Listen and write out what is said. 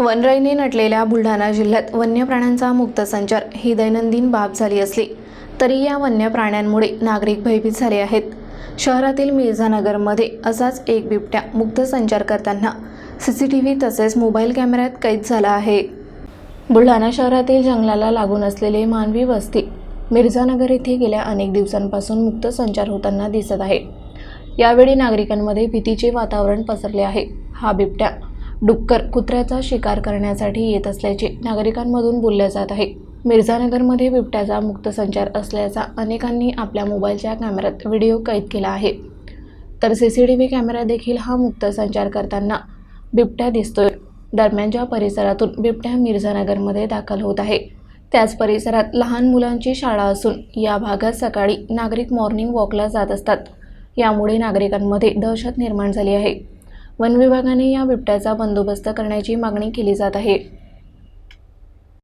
वनराईने नटलेल्या बुलढाणा जिल्ह्यात वन्य प्राण्यांचा मुक्त संचार ही दैनंदिन बाब झाली असली तरी या वन्य प्राण्यांमुळे नागरिक भयभीत झाले आहेत. शहरातील मिर्झानगरमध्ये असाच एक बिबट्या मुक्त संचार करताना सी सी टी व्ही तसेच मोबाईल कॅमेऱ्यात कैद झाला आहे. बुलढाणा शहरातील जंगलाला लागून असलेले मानवी वस्ती मिर्झानगर येथे गेल्या अनेक दिवसांपासून मुक्त संचार होताना दिसत आहे. यावेळी नागरिकांमध्ये भीतीचे वातावरण पसरले आहे. हा बिबट्या डुक्कर कुत्र्याचा शिकार करण्यासाठी येत असल्याचे नागरिकांमधून बोलले जात आहे. मिर्झानगरमध्ये बिबट्याचा मुक्त संचार असल्याचा अनेकांनी आपल्या मोबाईलच्या कॅमेऱ्यात व्हिडिओ कैद केला आहे. तर C C T V camera देखील हा मुक्त संचार करताना बिबट्या दिसतोय. दरम्यानच्या परिसरातून बिबट्या मिर्झानगरमध्ये दाखल होत आहे त्याच परिसरात लहान मुलांची शाळा असून या भागात सकाळी नागरिक मॉर्निंग वॉकला जात असतात. यामुळे नागरिकांमध्ये दहशत निर्माण झाली आहे. वन विभागाने या बिबट्याचा बंदोबस्त करण्याची मागणी केली जात आहे.